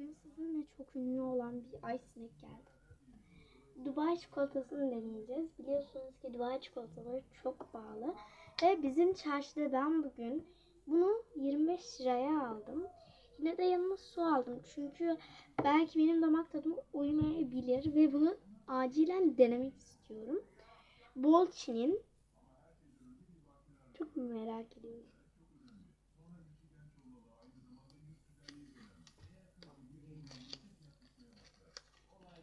Bugün sizinle çok ünlü olan bir ice snack geldi. Dubai çikolatasını deneyeceğiz. Biliyorsunuz ki Dubai çikolataları çok pahalı. Ve bizim çarşıda ben bugün bunu 25 liraya aldım. Yine de yanıma su aldım. Çünkü belki benim damak tadıma uymayabilir. Ve bunu acilen denemek istiyorum. Bolçi'nin çok merak ediyorum.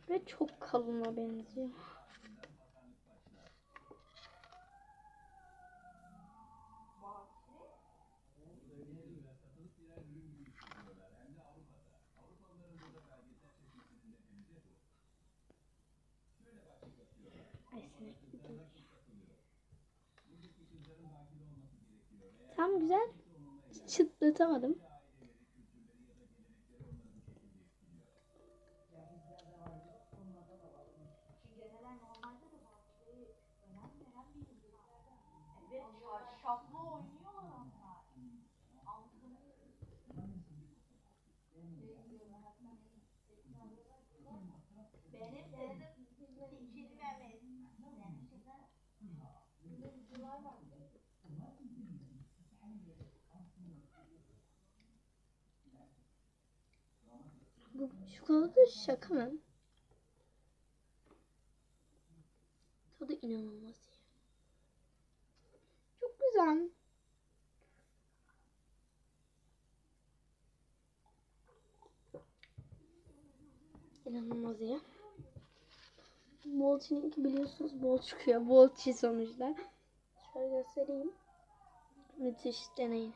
Ve çok kalına benziyor. Tam güzel. Çıtlatamadım. Bu çikolata şaka mı? Tadı inanılmaz iyi. Çok güzel. İnanılmaz iyi. Bolçi'ninki biliyorsunuz bol çıkıyor. Bolçi sonuçta. Şöyle göstereyim. Müthiş deneyin.